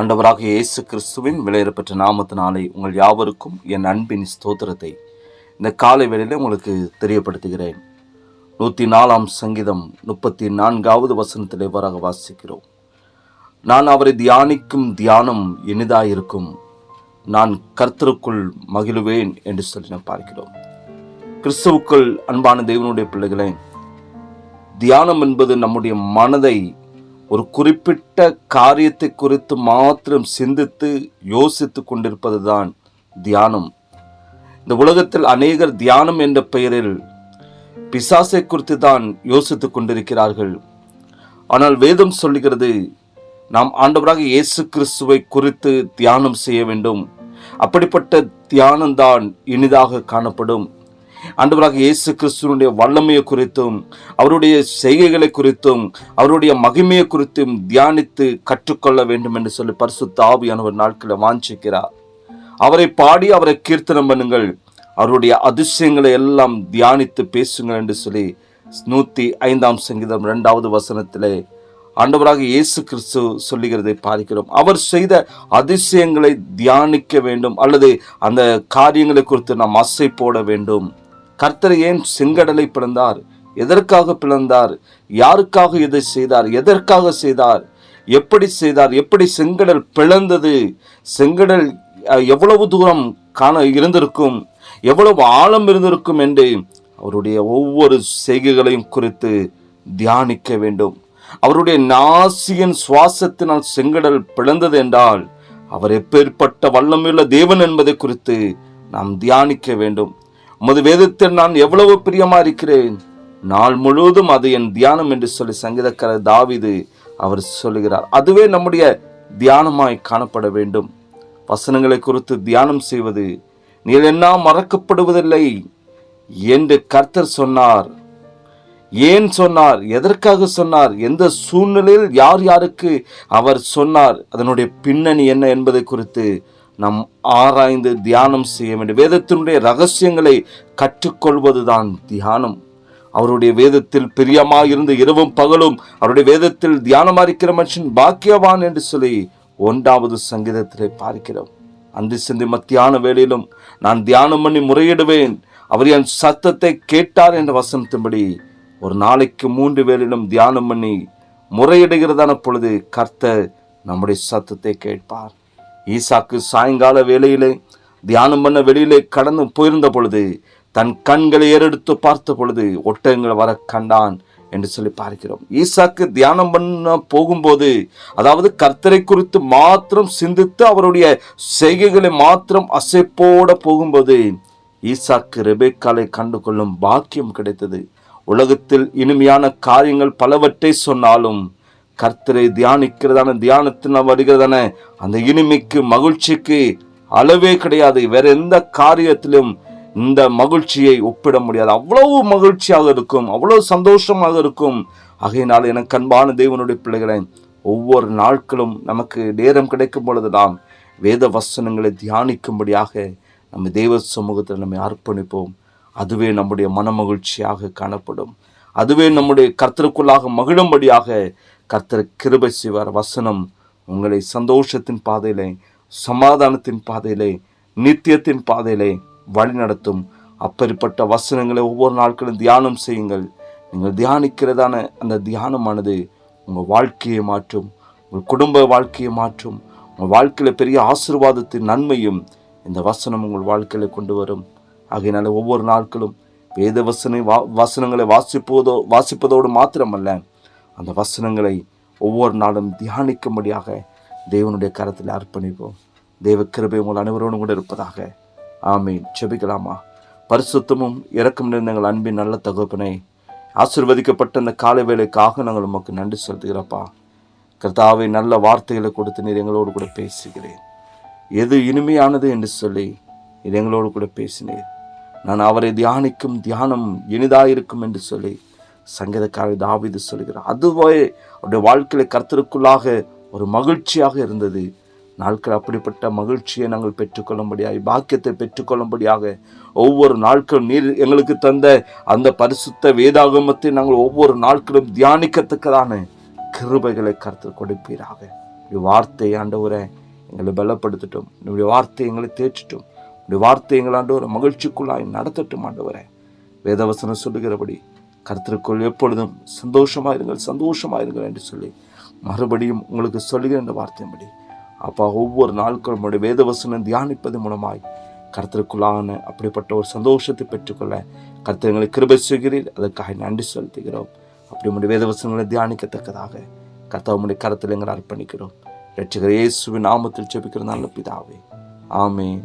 ஆண்டவராக இயேசு கிறிஸ்துவின் விலையிறப்பெற்ற நாமத்தினாலே உங்கள் யாவருக்கும் என் அன்பின் ஸ்தோத்திரத்தை. இந்த காலை வேளையில் உங்களுக்கு தெரியப்படுத்துகிறேன். நூற்றி நாலாம் சங்கீதம் முப்பத்தி நான்காவது வசனத்தில் இவ்வாறாக வாசிக்கிறோம். நான் அவரை தியானிக்கும் தியானம் இனிதாயிருக்கும். நான் கர்த்தருக்குள் மகிழுவேன் என்று சொல்லி நாம் பார்க்கிறோம். கிறிஸ்துவுக்குள் அன்பான தெய்வனுடைய பிள்ளைகளே தியானம் என்பது நம்முடைய மனதை ஒரு குறிப்பிட்ட காரியத்தை குறித்து மாத்திரம் சிந்தித்து யோசித்து கொண்டிருப்பதுதான் தியானம். இந்த உலகத்தில் அநேகர் தியானம் என்ற பெயரில் பிசாசை குறித்து தான் யோசித்து கொண்டிருக்கிறார்கள். ஆனால் வேதம் சொல்லுகிறது நாம் ஆண்டவராக இயேசு கிறிஸ்துவை குறித்து தியானம் செய்ய வேண்டும். அப்படிப்பட்ட தியானம்தான் இனிதாக காணப்படும். ஆண்டவராக இயேசு கிறிஸ்துவனுடைய வல்லமையை குறித்தும் அவருடைய செய்கைகளை குறித்தும் அவருடைய மகிமையை குறித்தும் தியானித்து கற்றுக்கொள்ள வேண்டும் என்று சொல்லி பரிசு தாவியானவர் நாட்களில் வாஞ்சிக்கிறார். அவரை பாடி அவரை கீர்த்தனம் பண்ணுங்கள். அவருடைய அதிசயங்களை எல்லாம் தியானித்து பேசுங்கள் என்று சொல்லி நூத்தி ஐந்தாம் சங்கீதம் ரெண்டாவது வசனத்திலே ஆண்டவராக இயேசு கிறிஸ்து சொல்லுகிறதை பார்க்கிறோம். அவர் செய்த அதிசயங்களை தியானிக்க வேண்டும் அல்லது அந்த காரியங்களை குறித்து நாம் அசை போட வேண்டும். கர்த்தர் ஏன் செங்கடலை பிளந்தார் எதற்காக பிளந்தார் யாருக்காக இதை செய்தார்? எதற்காக செய்தார்? எப்படி செய்தார்? எப்படி செங்கடல் பிளந்தது? செங்கடல் எவ்வளவு தூரம் காண இருந்திருக்கும்? எவ்வளவு ஆழம் இருந்திருக்கும் என்று அவருடைய ஒவ்வொரு செய்கைகளையும் குறித்து தியானிக்க வேண்டும். அவருடைய நாசியின் சுவாசத்தினால் செங்கடல் பிளந்தது என்றால் அவர் எப்பேற்பட்ட வல்லமையுள்ள தேவன் என்பதை குறித்து நாம் தியானிக்க வேண்டும். உமது வேதத்தில் நான் எவ்வளவு பிரியமா இருக்கிறேன் நாள் முழுவதும் அது என் தியானம் என்று சொல்லி சங்கீதக்காரர் தாவிது அவர் சொல்லுகிறார். அதுவே நம்முடைய தியானமாய் காணப்பட வேண்டும். வசனங்களை குறித்து தியானம் செய்வது நீர் என்ன மறக்கப்படுவதில்லை என்று கர்த்தர் சொன்னார். ஏன் சொன்னார்? எதற்காக சொன்னார்? எந்த சூழ்நிலையில் யார் யாருக்கு அவர் சொன்னார்? அதனுடைய பின்னணி என்ன என்பதை குறித்து நாம் ஆராய்ந்து தியானம் செய்ய வேண்டும் வேதத்தினுடைய ரகசியங்களை கற்றுக்கொள்வதுதான் தியானம். அவருடைய வேதத்தில் பிரியமாயிருந்து இரவும் பகலும் அவருடைய வேதத்தில் தியானமா இருக்கிற மனுஷன் பாக்கியவான் என்று சொல்லி ஒன்றாவது சங்கீதத்திலே பார்க்கிறோம். அந்த சிந்தி மத்தியான வேளையிலும் நான் தியானம் பண்ணி முறையிடுவேன். அவர் என் சத்தத்தை கேட்டார் என்ற வசனத்தின்படி ஒரு நாளைக்கு மூன்று வேளையிலும் தியானம் பண்ணி முறையிடுகிறதான பொழுது கர்த்தர் நம்முடைய சத்தத்தை கேட்பார். ஈசாக்கு சாயங்கால வேளையிலே தியானம் பண்ண வெளியிலே கடந்து போயிருந்த பொழுது தன் கண்களை ஏறெடுத்து பார்த்த பொழுது ஒட்டகங்கள் வர கண்டான் என்று சொல்லி பார்க்கிறோம். ஈசாக்கு தியானம் பண்ண போகும்போது அதாவது கர்த்தரை குறித்து மாத்திரம் சிந்தித்து அவருடைய செய்கைகளை மாத்திரம் அசைப்போட போகும்போது ஈசாக்கு ரெபேக்காலை கண்டு கொள்ளும் பாக்கியம் கிடைத்தது. உலகத்தில் இனிமையான காரியங்கள் பலவற்றை சொன்னாலும் கர்த்தரை தியானிக்கிறதான தியானத்தில் வருகிறதான அந்த இனிமைக்கு மகிழ்ச்சிக்கு அளவே கிடையாது. வேற எந்த காரியத்திலும் இந்த மகிழ்ச்சியை ஒப்பிட முடியாது. அவ்வளவு மகிழ்ச்சியாக இருக்கும் அவ்வளவு சந்தோஷமாக இருக்கும். ஆகையினால் எனக்கு அன்பான தேவனுடைய பிள்ளைகளை ஒவ்வொரு நாட்களும் நமக்கு நேரம் கிடைக்கும் பொழுது நாம் வேத வசனங்களை தியானிக்கும்படியாக நம்ம தெய்வ சமூகத்தில் நம்மை அர்ப்பணிப்போம். அதுவே நம்முடைய மனமகிழ்ச்சியாக காணப்படும். அதுவே நம்முடைய கர்த்தருக்குள்ளாக மகிழும்படியாக கர்த்தர் கிருபை செய்வார். வசனம் உங்களை சந்தோஷத்தின் பாதையிலே சமாதானத்தின் பாதையிலே நித்தியத்தின் பாதையிலே வழிநடத்தும் அப்படிப்பட்ட வசனங்களை ஒவ்வொரு நாட்களும் தியானம் செய்யுங்கள். நீங்கள் தியானிக்கிறதான அந்த தியானமானது உங்கள் வாழ்க்கையை மாற்றும் உங்கள் குடும்ப வாழ்க்கையை மாற்றும் உங்கள் வாழ்க்கையில் பெரிய ஆசீர்வாதத்தின் நன்மையும் இந்த வசனம் உங்கள் வாழ்க்கையில கொண்டு வரும். ஆகையினால ஒவ்வொரு நாட்களும் வேத வசனை வா வசனங்களை வாசிப்பதோ வாசிப்பதோடு மாத்திரமல்ல அந்த வசனங்களை ஒவ்வொரு நாளும் தியானிக்கும்படியாக தேவனுடைய கரத்தில் அர்ப்பணிப்போம். தேவ கிருபை உங்கள் அனைவரோடும் கூட இருப்பதாக. ஆமீன். செபிக்கலாமா பரிசுத்தமும் இறக்கம் நிறைந்த எங்கள் அன்பின் நல்ல தகப்பனை ஆசிர்வதிக்கப்பட்ட அந்த காலை வேலைக்காக நாங்கள் உமக்கு நன்றி செலுத்துகிறப்பா. கர்த்தாவை நல்ல வார்த்தைகளை கொடுத்து நீர் எங்களோடு கூட பேசுகிறேன் எது இனிமையானது என்று சொல்லி இது எங்களோடு கூட பேசினீர். நான் அவரை தியானிக்கும் தியானம் இனிதாயிருக்கும் என்று சொல்லி சங்கீதக்காரர் தாவிது சொல்கிறார் அதுவே அவருடைய வாழ்க்கையில கருத்திற்குள்ளாக ஒரு மகிழ்ச்சியாக இருந்தது. நாட்கள் அப்படிப்பட்ட மகிழ்ச்சியை நாங்கள் பெற்றுக்கொள்ளும்படியாக பாக்கியத்தை பெற்றுக்கொள்ளும்படியாக ஒவ்வொரு நாட்களும் நீர் எங்களுக்கு தந்த அந்த பரிசுத்த வேதாகமத்தை நாங்கள் ஒவ்வொரு நாட்களும் தியானிக்கத்தக்கதான கிருபைகளை கருத்து கொடுப்பீராக. உடைய வார்த்தை ஆண்டவரை எங்களை பலப்படுத்தட்டும். என்னுடைய வார்த்தை எங்களை தேற்றட்டும். என்னுடைய வார்த்தை எங்கள் ஆண்டவரை மகிழ்ச்சிக்குள்ளாய் நடத்தட்டும் ஆண்டவரை. வேதவசனம் சொல்லுகிறபடி கருத்திற்குள் எப்பொழுதும் சந்தோஷமாயிருங்கள் சந்தோஷமாயிருங்கள் என்று சொல்லி மறுபடியும் உங்களுக்கு சொல்லுகிற இந்த வார்த்தையின்படி. அப்பா ஒவ்வொரு நாட்களும் உங்களுடைய வேதவசனம் தியானிப்பது மூலமாய் கருத்திற்குள்ளான அப்படிப்பட்ட ஒரு சந்தோஷத்தை பெற்றுக்கொள்ள கருத்தங்களை கிருபை செய்கிறீர். அதற்காக நன்றி செலுத்துகிறோம். அப்படி உங்களுடைய வேதவசனங்களை தியானிக்கத்தக்கதாக கர்த்தர் உங்களுடைய கரத்தில் எங்களை அர்ப்பணிக்கிறோம். ரட்சகர் இயேசுவின் நாமத்தில் ஜெபிக்கிற நல்ல பிதாவே. ஆமேன்.